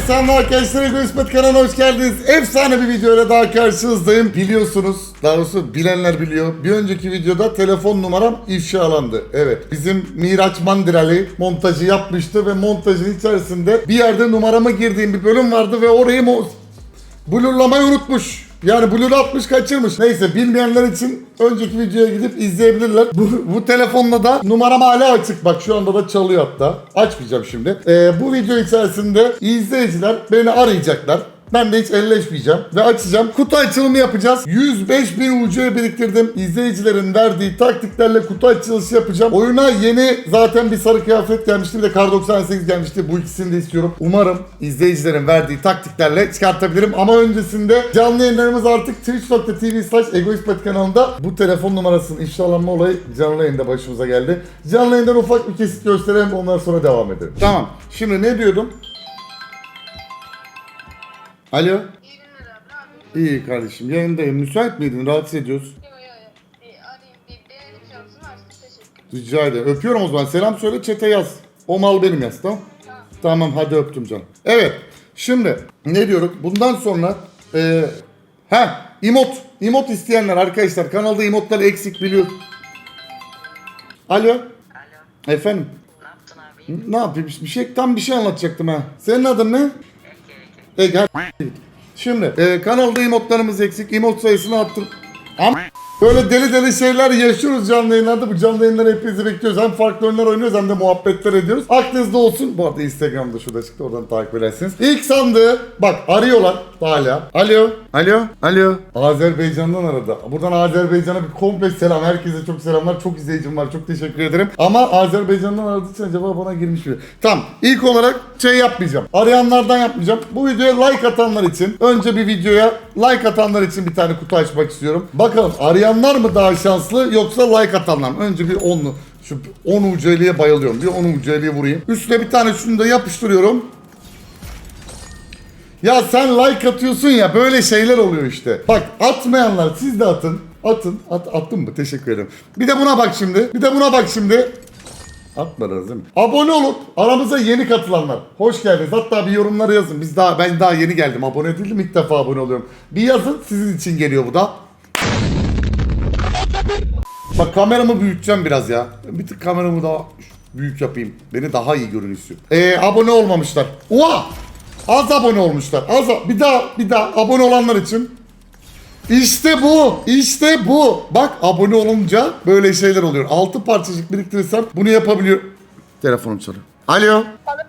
Selamlar arkadaşlar. Ego İsmet kanalına hoş geldiniz. Efsane bir videoyla daha karşınızdayım. Biliyorsunuz, daha doğrusu bilenler biliyor. Bir önceki videoda telefon numaram ifşalandı. Evet, bizim Miraç Mandirali montajı yapmıştı ve montajın içerisinde bir yerde numaramı girdiğim bir bölüm vardı ve orayı blurlamayı unutmuş. Yani blur atmış kaçırmış. Neyse bilmeyenler için önceki videoya gidip izleyebilirler. Bu, bu telefonla da numaram hala açık. Bak şu anda da çalıyor hatta. Açmayacağım şimdi. Ee, bu video içerisinde izleyiciler beni arayacaklar. Ben de hiç elleşmeyeceğim ve açacağım. Kutu açılımı yapacağız. 105 bin UC biriktirdim. İzleyicilerin verdiği taktiklerle kutu açılışı yapacağım. Oyuna yeni zaten bir sarı kıyafet gelmişti. Bir de Kar 98 gelmişti. Bu ikisini de istiyorum. Umarım izleyicilerin verdiği taktiklerle çıkartabilirim. Ama öncesinde canlı yayınlarımız artık twitch.tv slash egoistpet kanalında. Bu telefon numarasının ifşalanma olayı canlı yayında başımıza geldi. Canlı yayından ufak bir kesit gösterelim. Ondan sonra devam edelim. Tamam. Şimdi ne diyordum? Alo. İyi günler abi. İyi kardeşim yayındayım. Müsait miydin? Rahatsız ediyoruz. Yo yo yo. Bir arayayım. Teşekkür Rica ederim. Öpüyorum o zaman. Selam söyle çete yaz. O mal benim yaz tamam Tamam. Tamam hadi öptüm canım. Evet. Şimdi ne diyorum? Bundan sonra e, ha emot. Emot isteyenler arkadaşlar kanalda emotlar eksik biliyor. Alo. Alo, Efendim. ne yaptın abi? Ne yapayım? Bir şey tam bir şey anlatacaktım ha. Senin adın ne? Ege. hadi. Şimdi e, kanalda emotlarımız eksik. Emot sayısını arttır. Ama böyle deli deli şeyler yaşıyoruz canlı yayınlarda. Bu canlı yayınları hepinizi bekliyoruz. Hem farklı oyunlar oynuyoruz hem de muhabbetler ediyoruz. Aklınızda olsun. Bu arada Instagram'da şurada çıktı. Oradan takip edersiniz. İlk sandığı bak arıyorlar hala. Alo. Alo. Alo. Azerbaycan'dan aradı. Buradan Azerbaycan'a bir komple selam. Herkese çok selamlar. Çok izleyicim var. Çok teşekkür ederim. Ama Azerbaycan'dan aradığı için acaba bana girmiş mi? Tamam. İlk olarak şey yapmayacağım. Arayanlardan yapmayacağım. Bu videoya like atanlar için önce bir videoya like atanlar için bir tane kutu açmak istiyorum. Bakalım arayanlar mı daha şanslı yoksa like atanlar mı? Önce bir onlu. Şu 10 UC'liye bayılıyorum. Bir 10 UC'liye vurayım. Üstüne bir tane şunu da yapıştırıyorum. Ya sen like atıyorsun ya böyle şeyler oluyor işte. Bak atmayanlar siz de atın. Atın. At, attın mı? Teşekkür ederim. Bir de buna bak şimdi. Bir de buna bak şimdi. Atmadınız değil mi? Abone olup aramıza yeni katılanlar. Hoş geldiniz. Hatta bir yorumlara yazın. Biz daha ben daha yeni geldim. Abone değildim. ilk defa abone oluyorum. Bir yazın. Sizin için geliyor bu da. Bak kameramı büyüteceğim biraz ya. Bir tık kameramı daha büyük yapayım. Beni daha iyi görün istiyorum. Ee, abone olmamışlar. Oha! Az abone olmuşlar. Az bir daha bir daha abone olanlar için. İşte bu. İşte bu. Bak abone olunca böyle şeyler oluyor. 6 parçacık biriktirirsem bunu yapabiliyor. Telefonum çalıyor. Alo. Bana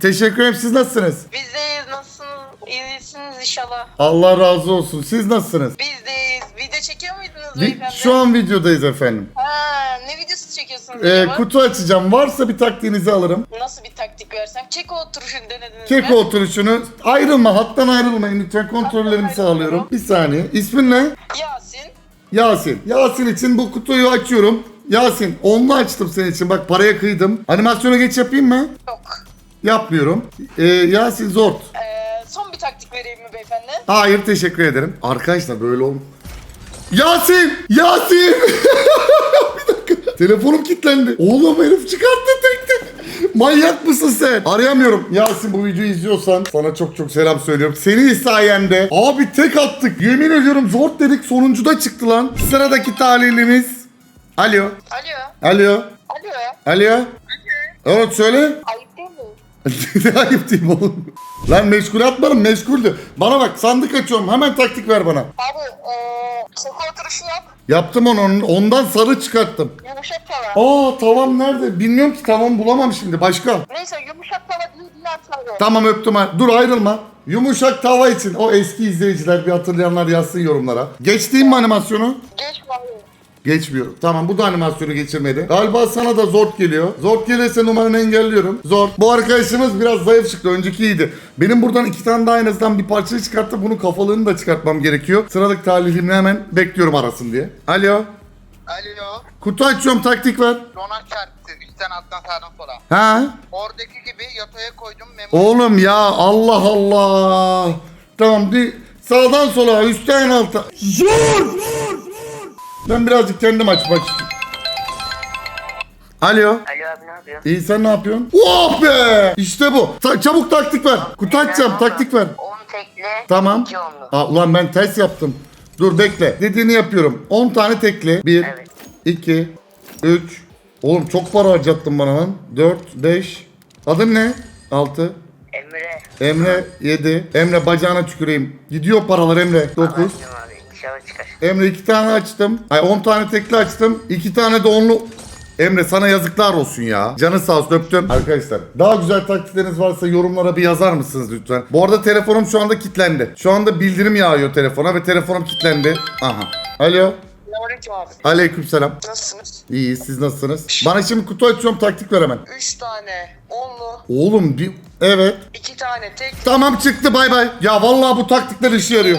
Teşekkür ederim. Siz nasılsınız? Bizdeyiz, nasılsınız? İyisiniz inşallah. Allah razı olsun. Siz nasılsınız? Bizdeyiz. Video çekiyor muydunuz Vi- beyefendi? Şu an videodayız efendim. Ha, ne videosu çekiyorsunuz Ee, acaba? kutu açacağım. Varsa bir taktiğinizi alırım. Nasıl bir taktik versem? Çek o oturuşunu denediniz Keko mi? oturuşunu ayrılma hattan ayrılmayın lütfen kontrollerimi sağlıyorum. Bir saniye. İsmin ne? Yasin. Yasin. Yasin için bu kutuyu açıyorum. Yasin onlu açtım senin için bak paraya kıydım. Animasyona geç yapayım mı? Yok. Yapmıyorum. Ee, Yasin zor. Ee, son bir taktik vereyim mi beyefendi? Hayır teşekkür ederim. Arkadaşlar böyle ol. Yasin! Yasin! bir dakika. Telefonum kilitlendi. Oğlum herif çıkarttı tek tek. Manyak mısın sen? Arayamıyorum. Yasin bu videoyu izliyorsan sana çok çok selam söylüyorum. Senin sayende abi tek attık. Yemin ediyorum zor dedik sonuncuda çıktı lan. Sıradaki talihlimiz. Alo. Alo. Alo. Alo. Alo. Evet söyle. Mi? Ne ayıp diyeyim oğlum. Lan meşgul atmadım meşguldü. Bana bak sandık açıyorum hemen taktik ver bana. Abi, ee, çek o oturuşu yap. Yaptım onu ondan sarı çıkarttım. Yumuşak tava. Aa tavam nerede? Bilmiyorum ki tavam bulamam şimdi başka. Neyse yumuşak tava değil diğer tava. Tamam öptüm ha. Dur ayrılma. Yumuşak tava için o eski izleyiciler bir hatırlayanlar yazsın yorumlara. Geçtiğim mi animasyonu? Geç var. Geçmiyorum. Tamam bu da animasyonu geçirmedi. Galiba sana da zor geliyor. Zor gelirse numaranı engelliyorum. Zor. Bu arkadaşımız biraz zayıf çıktı. Önceki iyiydi. Benim buradan iki tane daha en azından bir parça çıkartıp bunun kafalığını da çıkartmam gerekiyor. Sıradaki talihimle hemen bekliyorum arasın diye. Alo. Alo, Kutu açıyorum taktik ver. dona çarptı. Üstten alttan sağdan sola. Ha? Oradaki gibi yataya koydum memo. Oğlum ya Allah Allah. Tamam bir sağdan sola üstten alta. Zor. Ben birazcık kendim açmak istiyorum. Alo. Alo abi yapıyorsun? İyi sen ne yapıyorsun? Oh be! İşte bu. Ta- çabuk taktik ver. Kutu açacağım taktik ver. 10 tekli, Tamam. 2 onlu. Aa, ulan ben ters yaptım. Dur bekle. Dediğini yapıyorum. 10 tane tekli. 1, Evet. 2, 3. Oğlum çok para harcattın bana lan. 4, 5. Adın ne? 6. Emre. Emre 7. Emre bacağına tüküreyim. Gidiyor paralar Emre. 9. Anlattım abi. İnşallah çıkar. Emre 2 tane açtım. Ay 10 tane tekli açtım. 2 tane de onlu. Emre sana yazıklar olsun ya. Canı sağ olsun öptüm. Arkadaşlar daha güzel taktikleriniz varsa yorumlara bir yazar mısınız lütfen? Bu arada telefonum şu anda kilitlendi. Şu anda bildirim yağıyor telefona ve telefonum kilitlendi. Aha. Alo. Selamünaleyküm abi. Aleykümselam. Nasılsınız? İyi siz nasılsınız? Bana şimdi kutu açıyorum taktik ver hemen. 3 tane onlu, Oğlum bir... Evet. 2 tane tek. Tamam çıktı bay bay. Ya vallahi bu taktikler işe yarıyor.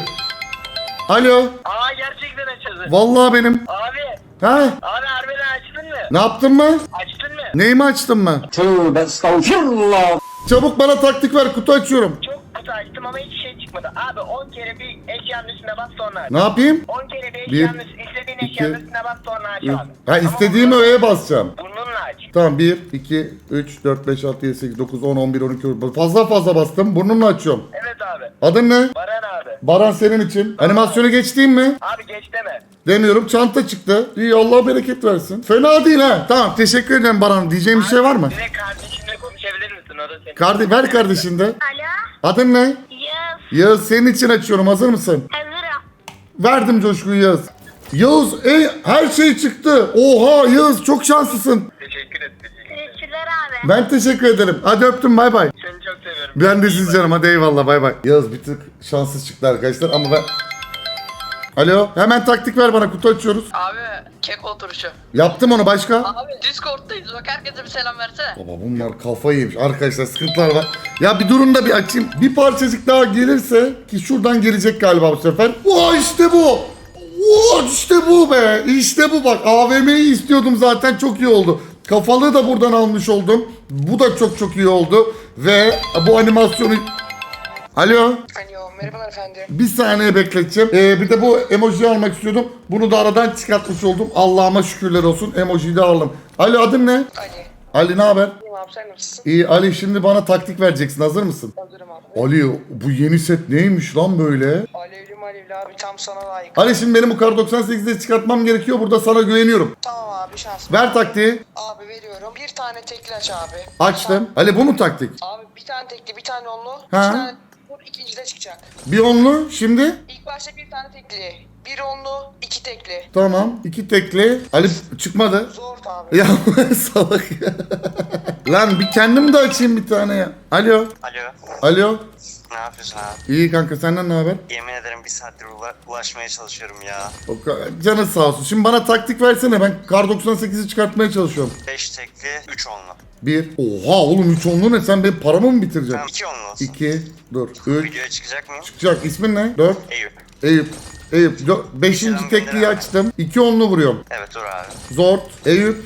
Alo. Aa gerçekten açıldı. Vallahi benim. Abi, Ha? abi harbiden açtın mı? Ne yaptın mı? Açtın mı? Neyimi açtın mı? Tövbe estağfurullah. Çabuk bana taktik ver kutu açıyorum. Çok kutu açtım ama hiç şey çıkmadı. Abi 10 kere bir eşyanın üstüne bas sonra aç. Ne yapayım? 10 kere bir eşyanın üstüne, istediğin iki, eşyanın üstüne bas sonra aç abi. Ha istediğimi öğeye basacağım. Burnunla aç. Tamam 1, 2, 3, 4, 5, 6, 7, 8, 9, 10, 11, 12, 13. Fazla fazla bastım. Burnumla açıyorum. Evet abi. Adın ne? Abi. Baran senin için. Animasyonu geçtiğim mi? Abi geç deme. Demiyorum. Çanta çıktı. İyi Allah bereket versin. Fena değil ha. Tamam teşekkür ederim Baran. Diyeceğim bir şey var mı? Direkt kardeşinle konuşabilir misin? O da senin. Kardi ver kardeşin de. Alo. Adın ne? Yağız. Yağız senin için açıyorum. Hazır mısın? Hazırım. Verdim coşkuyu Yağız. Yağız ey, her şey çıktı. Oha Yağız çok şanslısın. Teşekkür ederim. Teşekkürler abi. Ben teşekkür ederim. Hadi öptüm bay bay. Ben de sizi canım hadi eyvallah bay bay. Yağız bir tık şanssız çıktı arkadaşlar ama ben... Alo hemen taktik ver bana kutu açıyoruz. Abi kek oturuşu. Yaptım onu başka. Abi Discord'dayız bak herkese bir selam versene. Baba bunlar kafayı yemiş arkadaşlar sıkıntılar var. Ya bir durun da bir açayım. Bir parçacık daha gelirse ki şuradan gelecek galiba bu sefer. Vay işte bu. Vay işte bu be. İşte bu bak AVM'yi istiyordum zaten çok iyi oldu. Kafalığı da buradan almış oldum. Bu da çok çok iyi oldu. Ve bu animasyonu... Alo. Alo merhabalar efendim. Bir saniye bekleteceğim. Ee, bir de bu emojiyi almak istiyordum. Bunu da aradan çıkartmış oldum. Allah'ıma şükürler olsun. Emojiyi de aldım. Ali adın ne? Ali. Ali ne haber? İyiyim abi sen nasılsın? İyi Ali şimdi bana taktik vereceksin. Hazır mısın? Hazırım abi. Ali bu yeni set neymiş lan böyle? Alevli malevli abi tam sana layık. Ali şimdi benim bu kar 98'de çıkartmam gerekiyor. Burada sana güveniyorum. Tamam abi şans. Ver taktiği. Abi veriyorum. Bir tane tekli aç abi. Açtım. Ali bu mu taktik? Abi bir tane tekli bir tane onlu. Ha. İki tane vur ikinci de çıkacak. Bir onlu şimdi. İlk başta bir tane tekli. Bir onlu iki tekli. Tamam. iki tekli. Ali çıkmadı. Zor abi. Ya salak ya. Lan bir kendim de açayım bir tane ya. Alo. Alo, Alo. ne yapıyorsun abi? İyi kanka senden ne haber? Yemin ederim bir saattir ula- ulaşmaya çalışıyorum ya. O ka- Canı sağ olsun. Şimdi bana taktik versene. Ben kar 98'i çıkartmaya çalışıyorum. 5 tekli, 3 onlu. Bir. Oha oğlum üç onlu ne? Sen benim paramı mı bitireceksin? Tamam 2 onlu olsun. İki. Dur. Üç. Videoya çıkacak mıyım? Çıkacak. İsmin ne? Dört. Eyüp. Eyüp. Eyüp. Dö- Beşinci Selam tekliği gönder abi. açtım. İki onlu vuruyorum. Evet dur abi. Zort. Eyüp.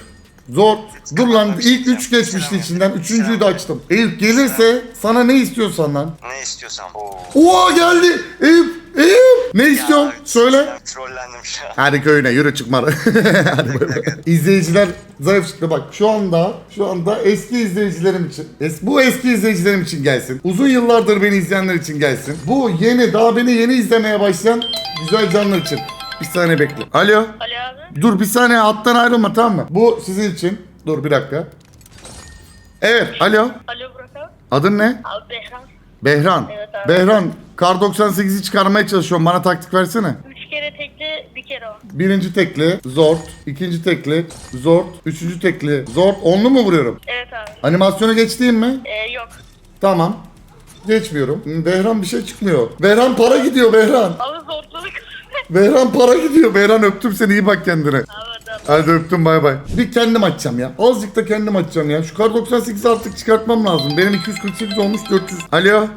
Zort. Dur lan ilk üç geçmişti Selam içinden. Üçüncüyü de açtım. Eyüp gelirse sana ne istiyorsan lan. Ne istiyorsan. Oo. Oha geldi. Eyüp. Eyüp. Ne istiyorsun? Ya, Söyle. Trollendim şu an. Hadi köyüne yürü çıkma. Hadi bay bay. İzleyiciler zayıf çıktı bak şu anda şu anda eski izleyicilerim için es, bu eski izleyicilerim için gelsin. Uzun yıllardır beni izleyenler için gelsin. Bu yeni daha beni yeni izlemeye başlayan güzel canlar için. Bir saniye bekle. Alo. Alo abi. Dur bir saniye alttan ayrılma tamam mı? Bu sizin için. Dur bir dakika. Evet alo. Alo Burak abi. Adın ne? Abi Behram. Behran. Evet abi. Behran kar 98'i çıkarmaya çalışıyorum. Bana taktik versene. Üç kere tekli bir kere o. Birinci tekli zort, ikinci tekli zort, üçüncü tekli zort. Onlu mu vuruyorum? Evet abi. Animasyona geçtiğim mi? Ee, yok. Tamam. Geçmiyorum. Behran bir şey çıkmıyor. Behran para gidiyor Behran. Abi zorluluk. Behran para gidiyor. Behran öptüm seni iyi bak kendine. abi. Hadi öptüm bay bay. Bir kendim açacağım ya. Azıcık da kendim açacağım ya. Şu kar 98'i artık çıkartmam lazım. Benim 248 olmuş 400. Alo. Alo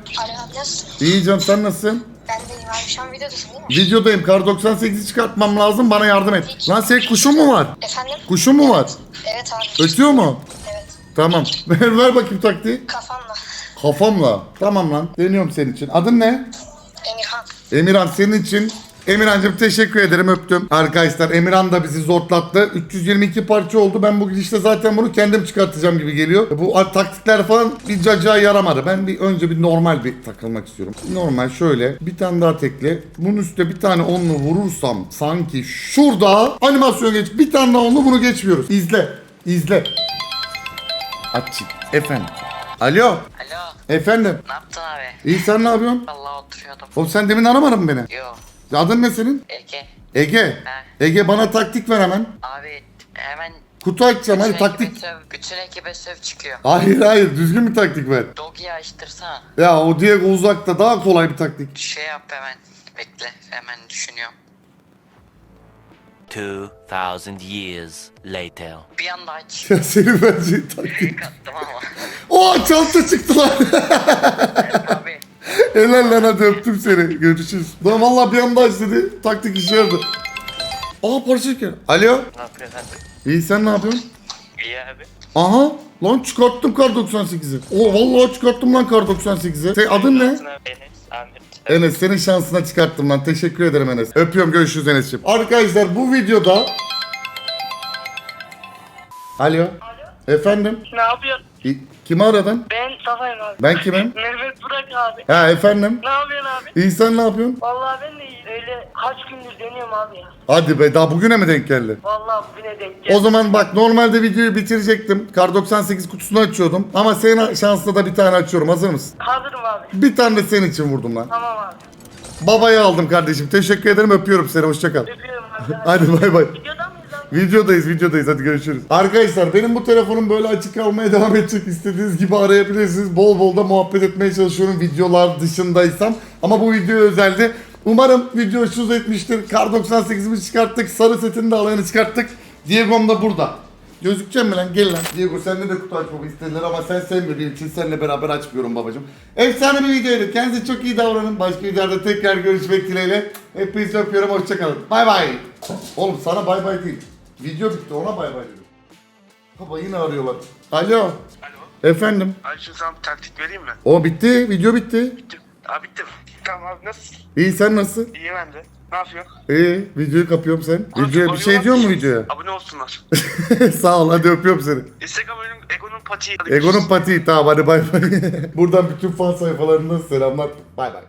nasılsın? İyi canım sen nasılsın? Ben de iyiyim abi şu an videodasın değil mi? Videodayım. Kar 98'i çıkartmam lazım. Bana yardım et. Lan senin kuşun mu var? Efendim? Kuşun mu var? Evet abi. Ötüyor mu? Evet. Tamam. Ver, ver bakayım taktiği. Kafamla. Kafamla. Tamam lan. Deniyorum senin için. Adın ne? Emirhan. Emirhan senin için Emirhan'cığım teşekkür ederim öptüm. Arkadaşlar Emirhan da bizi zortlattı. 322 parça oldu. Ben bu gidişte zaten bunu kendim çıkartacağım gibi geliyor. Bu taktikler falan bir cacığa yaramadı. Ben bir önce bir normal bir takılmak istiyorum. Normal şöyle bir tane daha tekle. Bunun üstüne bir tane onlu vurursam sanki şurada animasyon geç. Bir tane daha onlu bunu geçmiyoruz. İzle. İzle. Açık. Efendim. Alo. Alo. Efendim. Ne yaptın abi? İyi sen ne yapıyorsun? Vallahi oturuyordum. Oğlum sen demin aramadın mı beni? Yo. Adın ne senin? Ege. Ege. Ege bana taktik ver hemen. Abi hemen Kutu açacağım hadi bütün taktik. ekibe söv, bütün ekibe söv çıkıyor. Hayır hayır düzgün bir taktik ver. Dogi'yi açtırsana. Ya o Diego uzakta daha kolay bir taktik. Şey yap hemen. Bekle. Hemen düşünüyorum. 2000 years later. Bir anda aç. Ya senin vereceğin taktik. Kattım ama. Oo çanta çıktı lan. abi. Helal lan hadi öptüm seni. Görüşürüz. Lan valla bir anda aç dedi. Taktik işe yaradı. Aa parça çeker. Alo. Ne yapıyorsun abi? İyi sen ne yapıyorsun? İyi abi. Aha. Lan çıkarttım kar 98'i. Oo vallahi çıkarttım lan kar 98'i. Sen adın ne? Enes, Ahmet. Enes senin şansına çıkarttım lan. Teşekkür ederim Enes. Öpüyorum görüşürüz Enes'ciğim. Arkadaşlar bu videoda... Alo. Efendim? Ne yapıyorsun? İ- Kimi aradın? Ben Safayım abi. Ben kimim? Mehmet Burak abi. Ha efendim? Ne yapıyorsun abi? İyi sen ne yapıyorsun? Vallahi ben de iyi. Öyle kaç gündür deniyorum abi ya. Hadi be daha bugüne mi denk geldi? Vallahi bugüne denk O geldi. zaman bak normalde videoyu bitirecektim. Kar 98 kutusunu açıyordum. Ama senin şansla da bir tane açıyorum. Hazır mısın? Hazırım abi. Bir tane de senin için vurdum lan. Tamam abi. Babayı aldım kardeşim. Teşekkür ederim. Öpüyorum seni. Hoşça kal. Öpüyorum abi. Hadi bay bay. Abi? Videodayız, videodayız. Hadi görüşürüz. Arkadaşlar benim bu telefonum böyle açık kalmaya devam edecek. İstediğiniz gibi arayabilirsiniz. Bol bol da muhabbet etmeye çalışıyorum videolar dışındaysam. Ama bu video özeldi. Umarım video hoşunuza etmiştir. Kar 98'imizi çıkarttık. Sarı setini de alayını çıkarttık. Diego'm da burada. Gözükecek mi lan? Gel lan. Diego sende de kutu açmamı istediler ama sen sevmediğin için seninle beraber açmıyorum babacığım. Efsane bir videoydu. Kendinize çok iyi davranın. Başka videolarda tekrar görüşmek dileğiyle. Hepinizi öpüyorum. Hoşçakalın. Bay bay. Oğlum sana bay bay değil. Video bitti ona bay bay dedim. Baba yine arıyorlar. Alo. Alo. Efendim. Abi şimdi sana bir taktik vereyim mi? O bitti. Video bitti. Bitti. Abi bitti mi? Tamam abi nasılsın? İyi sen nasılsın? İyi ben de. Ne yapıyorsun? İyi. Videoyu kapıyorum sen. Abi, Videoya bir şey diyor mu videoya? Abone olsunlar. Sağ ol hadi öpüyorum seni. Instagram benim Ego'nun patiği. Egon'un patiği tamam hadi bay bay. Buradan bütün fan sayfalarından selamlar. Bay bay.